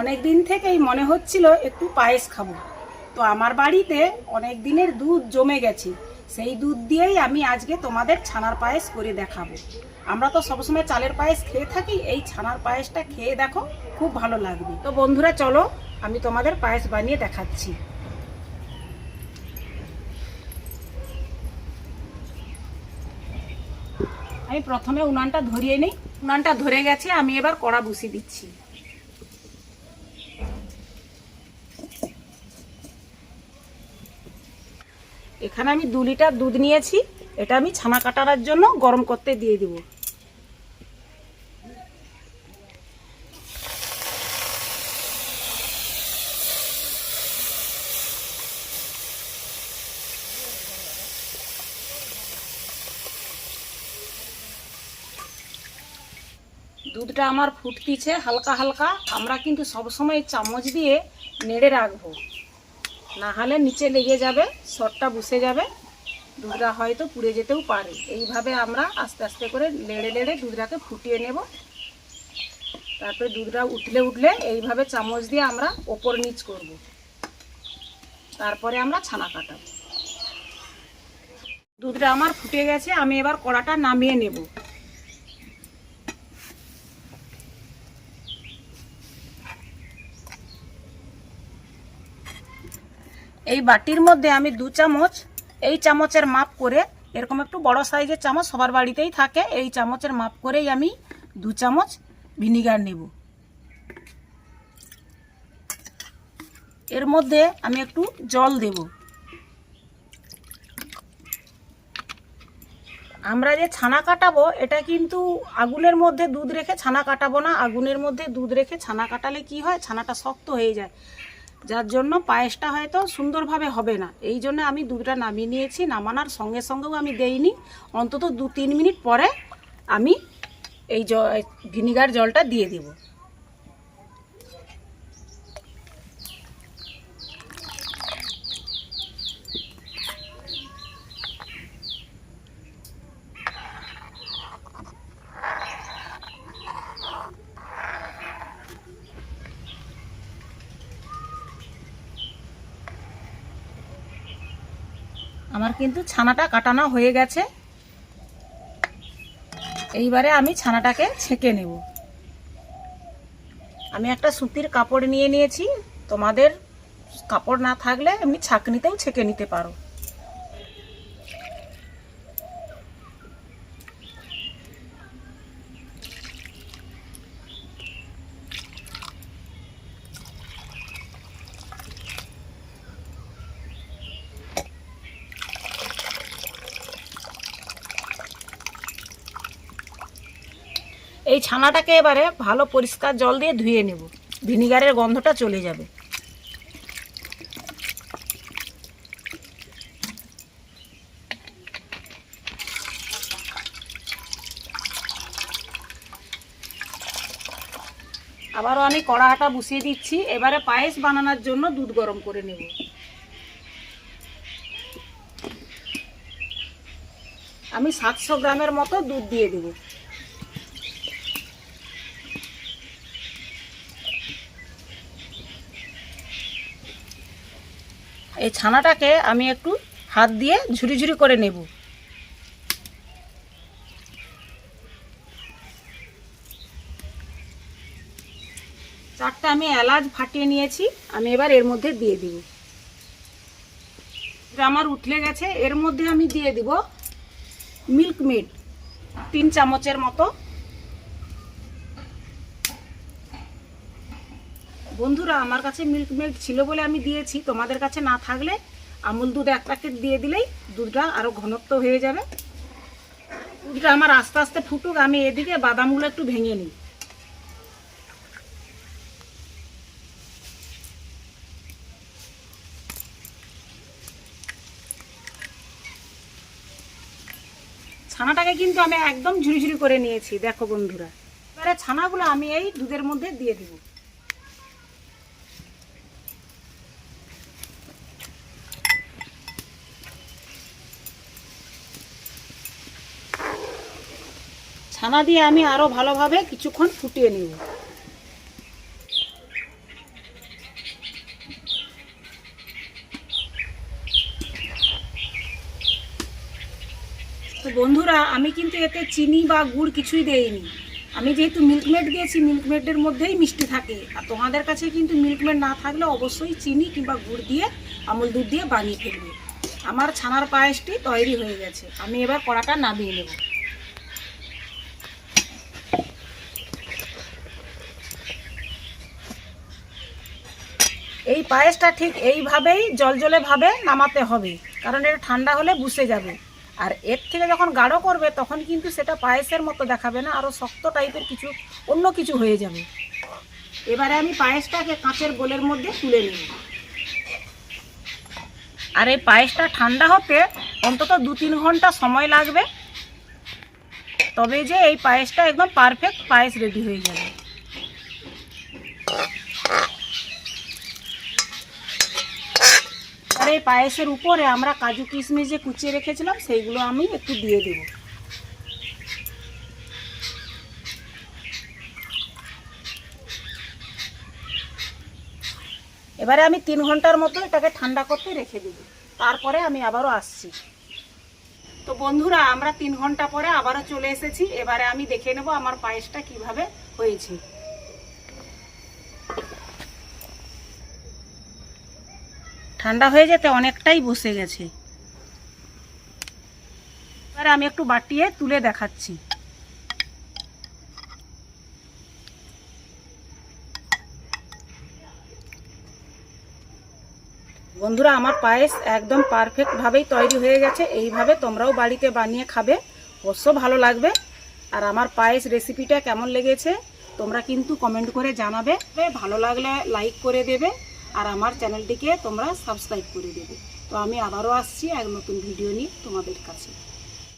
অনেক দিন থেকেই মনে হচ্ছিল একটু পায়েস খাব। তো আমার বাড়িতে অনেক দিনের দুধ জমে গেছে। সেই দুধ দিয়েই আমি আজকে তোমাদের ছানার পায়েস করে দেখাবো। আমরা তো সবসময় চালের পায়েস খেয়ে থাকি, এই ছানার পায়েসটা খেয়ে দেখো, খুব ভালো লাগবে। তো বন্ধুরা, চলো আমি তোমাদের পায়েস বানিয়ে দেখাচ্ছি। আমি প্রথমে উনানটা ধরিয়ে নিই। উনানটা ধরে গেছে, আমি এবার কড়া বসিয়ে দিচ্ছি। এখানে আমি দু লিটার দুধ নিয়েছি। এটা আমি ছানা কাটানোর জন্য গরম করতে দিয়ে দিব। দুধটা আমার ফুটতিছে হালকা হালকা। আমরা কিন্তু সবসময় চামচ দিয়ে নেড়ে রাখব। না হলে নিচে লেগে যাবে, শরটা বসে যাবে, দুধটা হয়তো পুড়ে যেতেও পারে। এইভাবে আমরা আস্তে আস্তে করে লেড়ে লেড়ে দুধটাকে ফুটিয়ে নেব। তারপরে দুধটা উঠলে উঠলে এইভাবে চামচ দিয়ে আমরা ওপর নিচ করব। তারপরে আমরা ছানা কাটাবো। দুধটা আমার ফুটে গেছে, আমি এবার কড়াটা নামিয়ে নেব। এই বাটির মধ্যে আমি দু চামচ, এই চামচের মাপ করে, এরকম একটু বড় সাইজের চামচ সবার বাড়িতেই থাকে, এই চামচের মাপ করেই আমি দু চামচ ভিনিগার নেব। এর মধ্যে আমি একটু জল দেব। আমরা যে ছানা কাটাবো, এটা কিন্তু আগুনের মধ্যে দুধ রেখে ছানা কাটাবো না, আগুনের মধ্যে দুধ রেখে ছানা কাটালে কি হয়? ছানাটা শক্ত হয়ে যায়। যার জন্য পায়েসটা হয়তো সুন্দরভাবে হবে না। এই জন্য আমি দুধটা নামিয়ে নিয়েছি, নামানোর সঙ্গে সঙ্গেও আমি দেইনি। অন্তত দু তিন মিনিট পরে আমি এই জ ভিনিগার জলটা দিয়ে দেব। আমার কিন্তু ছানাটা কাটানো হয়ে গেছে। এইবারে আমি ছানাটাকে ছেঁকে নেব। আমি একটা সুতির কাপড় নিয়ে নিয়েছি। তোমাদের কাপড় না থাকলে এমনি ছাঁকনিতেও ছেঁকে নিতে পারো। এই ছানাটাকে এবারে ভালো পরিষ্কার জল দিয়ে ধুয়ে নেব। ভিনিগারের গন্ধটা চলে যাবে। আবারও আমি কড়াটা বসিয়ে দিচ্ছি। এবারে পায়েস বানানোর জন্য দুধ গরম করে নেব। আমি সাতশো গ্রামের মতো দুধ দিয়ে দেবো। এই ছানাটাকে আমি একটু হাত দিয়ে ঝুরি ঝুরি করে নেব। চারটা আমি এলাচ ফাটিয়ে নিয়েছি, আমি এবার এর মধ্যে দিয়ে দিব। আমার উঠলে গেছে, এর মধ্যে আমি দিয়ে দিব মিল্ক মেড তিন চামচের মতো। বন্ধুরা, আমার কাছে মিল্ক মেড ছিল বলে আমি দিয়েছি। তোমাদের কাছে না থাকলে আমুল দুধ এক প্যাকেট দিয়ে দিলেই দুধটা আরও ঘনত্ব হয়ে যাবে। দুধটা আমার আস্তে আস্তে ফুটুক, আমি এদিকে বাদামগুলো একটু ভেঙে নিই। ছানাটাকে কিন্তু আমি একদম ঝুরি ঝুরি করে নিয়েছি, দেখো বন্ধুরা। এবারে ছানাগুলো আমি এই দুধের মধ্যে দিয়ে দিব। ছানা দিয়ে আমি আরও ভালোভাবে কিছুক্ষণ ফুটিয়ে নেব। তো বন্ধুরা, আমি কিন্তু এতে চিনি বা গুড় কিছুই দেইনি। আমি যেহেতু মিল্কমেড দিয়েছি, মিল্কমেডের মধ্যেই মিষ্টি থাকে। আর তোমাদের কাছে কিন্তু মিল্কমেড না থাকলে অবশ্যই চিনি কিংবা গুড় দিয়ে আমল দুধ দিয়ে বানিয়ে ফেলবে। আমার ছানার পায়েসটি তৈরি হয়ে গেছে। আমি এবার কড়াটা নামিয়ে নেব। পায়েসটা ঠিক এইভাবেই জলজলে ভাবে নামাতে হবে, কারণ এটা ঠান্ডা হলে বুসে যাবে। আর এর থেকে যখন গাঢ় করবে, তখন কিন্তু সেটা পায়েসের মতো দেখাবে না আরও শক্ত টাইপের কিছু, অন্য কিছু হয়ে যাবে। এবারে আমি পায়েসটাকে কাঁচের গোলের মধ্যে তুলে নিব। আর এই পায়েসটা ঠান্ডা হতে অন্তত দু তিন ঘণ্টা সময় লাগবে। তবে যে এই পায়েসটা একদম পারফেক্ট পায়েস রেডি হয়ে যাবে। এই পায়েসের উপরে আমরা কাজু কিশমিশ যে কুচিয়ে রেখেছিলাম, সেইগুলো আমি একটু দিয়ে দেব। এবারে আমি তিন ঘণ্টার মতো এটাকে ঠান্ডা করতে রেখে দেব। তারপরে আমি আবারও আসছি। তো বন্ধুরা, আমরা তিন ঘণ্টা পরে আবারও চলে এসেছি। এবারে আমি দেখে নেব আমার পায়েসটা কীভাবে হয়েছে। ঠান্ডা হয়ে যেতে অনেকটাই বসে গেছে। এবারে আমি একটু বাটিয়ে তুলে দেখাচ্ছি। বন্ধুরা, আমার পায়েস একদম পারফেক্টভাবেই তৈরি হয়ে গেছে। এইভাবে তোমরাও বাড়িতে বানিয়ে খাবে, অবশ্য ভালো লাগবে। আর আমার পায়েস রেসিপিটা কেমন লেগেছে, তোমরা কিন্তু কমেন্ট করে জানাবে। ভালো লাগলে লাইক করে দেবে। আর আমার চ্যানেলটিকে তোমরা সাবস্ক্রাইব করে দেবে। তো আমি আবারও আসছি এক নতুন ভিডিও নিয়ে তোমাদের কাছে।